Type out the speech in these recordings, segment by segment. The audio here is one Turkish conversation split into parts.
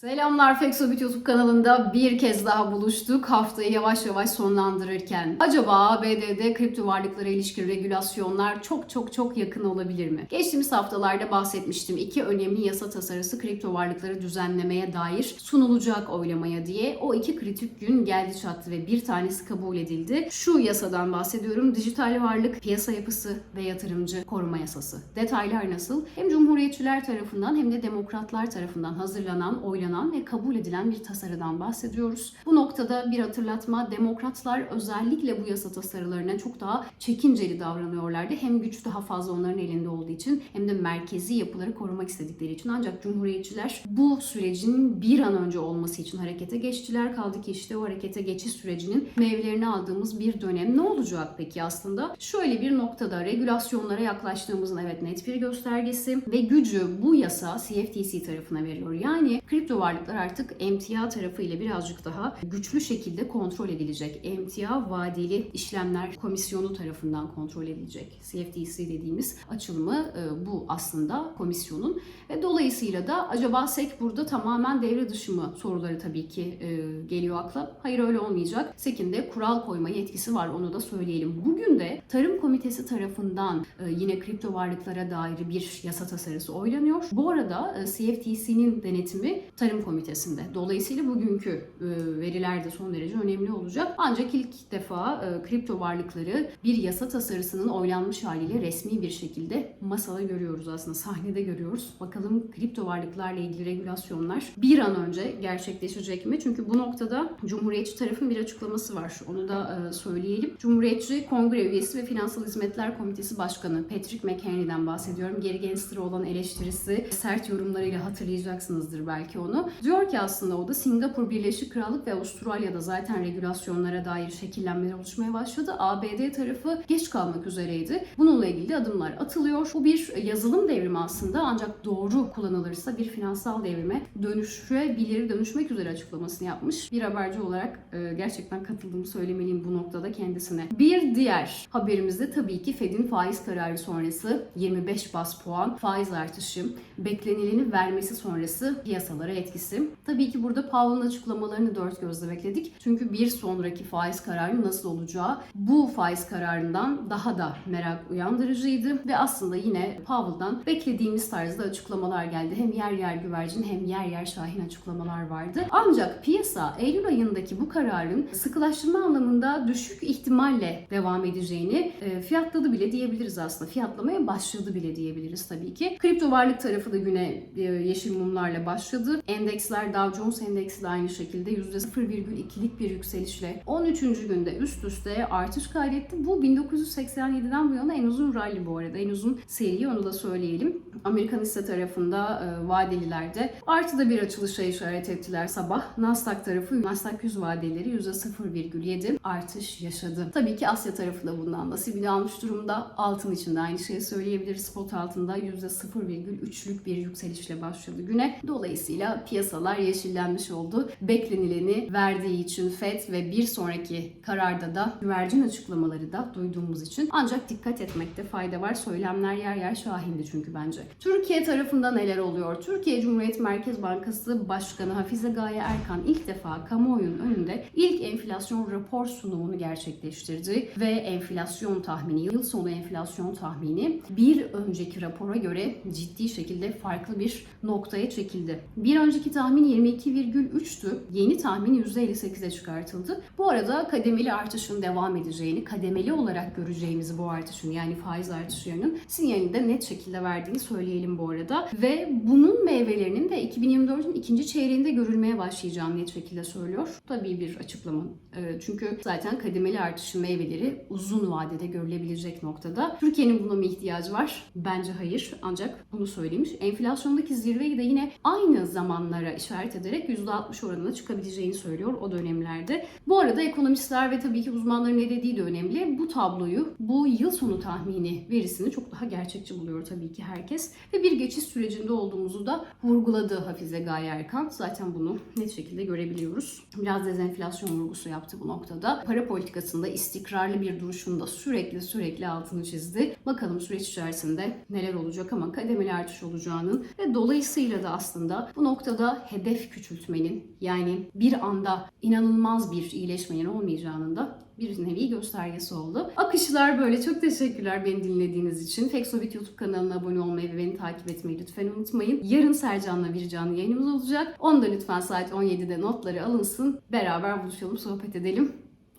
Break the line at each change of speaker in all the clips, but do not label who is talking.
Selamlar Fexobit YouTube kanalında bir kez daha buluştuk. Haftayı yavaş yavaş sonlandırırken. Acaba ABD'de kripto varlıklara ilişkin regülasyonlar çok çok çok yakın olabilir mi? Geçtiğimiz haftalarda bahsetmiştim. İki önemli yasa tasarısı kripto varlıkları düzenlemeye dair sunulacak oylamaya diye. O iki kritik gün geldi çattı ve bir tanesi kabul edildi. Şu yasadan bahsediyorum. Dijital varlık piyasa yapısı ve yatırımcı koruma yasası. Detaylar nasıl? Hem Cumhuriyetçiler tarafından hem de Demokratlar tarafından hazırlanan, oylanan ve kabul edilen bir tasarıdan bahsediyoruz. Bu noktada bir hatırlatma, demokratlar özellikle bu yasa tasarılarına çok daha çekinceli davranıyorlardı. Hem güç daha fazla onların elinde olduğu için hem de merkezi yapıları korumak istedikleri için. Ancak cumhuriyetçiler bu sürecin bir an önce olması için harekete geçtiler. Kaldı ki işte o harekete geçiş sürecinin meyvelerini aldığımız bir dönem. Ne olacak peki aslında? Şöyle bir noktada regülasyonlara yaklaştığımızın evet net bir göstergesi ve gücü bu yasa CFTC tarafına veriyor. Yani kripto varlıklar artık emtia tarafı ile birazcık daha güçlü şekilde kontrol edilecek. Emtia vadeli işlemler komisyonu tarafından kontrol edilecek. CFTC dediğimiz açılımı e, bu aslında komisyonun ve dolayısıyla da acaba SEC burada tamamen devre dışı mı soruları tabii ki e, geliyor akla. Hayır öyle olmayacak. SEC'in de kural koyma yetkisi var onu da söyleyelim. Bugün de Tarım Komitesi tarafından e, yine kripto varlıklara dair bir yasa tasarısı oylanıyor. Bu arada CFTC'nin denetimi Tarım Komitesi'nde. Dolayısıyla bugünkü e, veriler de son derece önemli olacak. Ancak ilk defa e, kripto varlıkları bir yasa tasarısının oylanmış haliyle resmi bir şekilde masada görüyoruz aslında sahnede görüyoruz. Bakalım kripto varlıklarla ilgili regülasyonlar bir an önce gerçekleşecek mi? Çünkü bu noktada Cumhuriyetçi tarafın bir açıklaması var. Onu da e, söyleyelim. Cumhuriyetçi Kongre üyesi ve Finansal Hizmetler Komitesi Başkanı Patrick McHenry'den bahsediyorum. Geri Gangster'a olan eleştirisi sert yorumlarıyla hatırlayacaksınızdır belki onu. Diyor ki aslında o da Singapur, Birleşik Krallık ve Avustralya'da zaten regülasyonlara dair şekillenmeler oluşmaya başladı. ABD tarafı geç kalmak üzereydi. Bununla ilgili adımlar atılıyor. Bu bir yazılım devrimi aslında ancak doğru kullanılırsa bir finansal devrime dönüşebilir, dönüşmek üzere açıklamasını yapmış. Bir haberci olarak e, gerçekten katıldığımı söylemeliyim bu noktada kendisine. Bir diğer haberimizde tabii ki Fed'in faiz kararı sonrası 25 bas puan faiz artışı, beklenileni vermesi sonrası piyasalara etkisi. Tabii ki burada Powell'ın açıklamalarını dört gözle bekledik. Çünkü bir sonraki faiz kararının nasıl olacağı bu faiz kararından daha da merak uyandırıcıydı ve aslında yine Powell'dan beklediğimiz tarzda açıklamalar geldi. Hem yer yer güvercin hem yer yer şahin açıklamalar vardı. Ancak piyasa Eylül ayındaki bu kararın sıkılaştırma anlamında düşük ihtimalle devam edeceğini e, fiyatladı bile diyebiliriz aslında. Fiyatlamaya başladı bile diyebiliriz tabii ki. Kripto varlık tarafı da güne e, yeşil mumlarla başladı. Endeksler Dow Jones endeksi de aynı şekilde %0,2'lik bir yükselişle 13. günde üst üste artış kaydetti. Bu 1987'den bu yana en uzun rally bu arada. En uzun seri onu da söyleyelim. Amerikan hisse tarafında e, vadelilerde artıda bir açılışa işaret ettiler sabah. Nasdaq tarafı Nasdaq 100 vadeleri %0,7 artış yaşadı. Tabii ki Asya tarafı da bundan nasibini almış durumda. Altın için de aynı şeyi söyleyebiliriz. Spot altında %0,3'lük bir yükselişle başladı güne. Dolayısıyla piyasalar yeşillenmiş oldu. Beklenileni verdiği için FED ve bir sonraki kararda da güvercin açıklamaları da duyduğumuz için ancak dikkat etmekte fayda var. Söylemler yer yer şahindi çünkü bence. Türkiye tarafında neler oluyor? Türkiye Cumhuriyet Merkez Bankası Başkanı Hafize Gaye Erkan ilk defa kamuoyunun önünde ilk enflasyon rapor sunumunu gerçekleştirdi ve enflasyon tahmini, yıl sonu enflasyon tahmini bir önceki rapora göre ciddi şekilde farklı bir noktaya çekildi. Bir önceki tahmin 22,3'tü. Yeni tahmin %58'e çıkartıldı. Bu arada kademeli artışın devam edeceğini, kademeli olarak göreceğimizi bu artışın yani faiz artışlarının sinyalini de net şekilde verdiğini söyleyelim bu arada. Ve bunun meyvelerinin de 2024'ün ikinci çeyreğinde görülmeye başlayacağını net şekilde söylüyor. Tabii bir açıklama. Ee, Çünkü zaten kademeli artışın meyveleri uzun vadede görülebilecek noktada. Türkiye'nin buna mı ihtiyacı var? Bence hayır. Ancak bunu söylemiş. Enflasyondaki zirveyi de yine aynı zamanlara işaret ederek %60 oranına çıkabileceğini söylüyor o dönemlerde. Bu arada ekonomistler ve tabii ki uzmanların ne dediği de önemli. Bu tabloyu, bu yıl sonu tahmini verisini çok daha gerçekçi buluyor tabii ki herkes. Ve bir geçiş sürecinde olduğumuzu da vurguladı Hafize Gaye Erkan. Zaten bunu net şekilde görebiliyoruz. Biraz dezenflasyon vurgusu yaptı bu noktada. Para politikasında istikrarlı bir duruşunda sürekli sürekli altını çizdi. Bakalım süreç içerisinde neler olacak ama kademeli artış olacağının ve dolayısıyla da aslında bu nokta noktada hedef küçültmenin yani bir anda inanılmaz bir iyileşmenin olmayacağının da bir nevi göstergesi oldu. Akışlar böyle. Çok teşekkürler beni dinlediğiniz için. Fexobit YouTube kanalına abone olmayı ve beni takip etmeyi lütfen unutmayın. Yarın Sercan'la bir canlı yayınımız olacak. Onu da lütfen saat 17'de notları alınsın. Beraber buluşalım, sohbet edelim.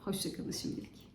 Hoşçakalın şimdilik.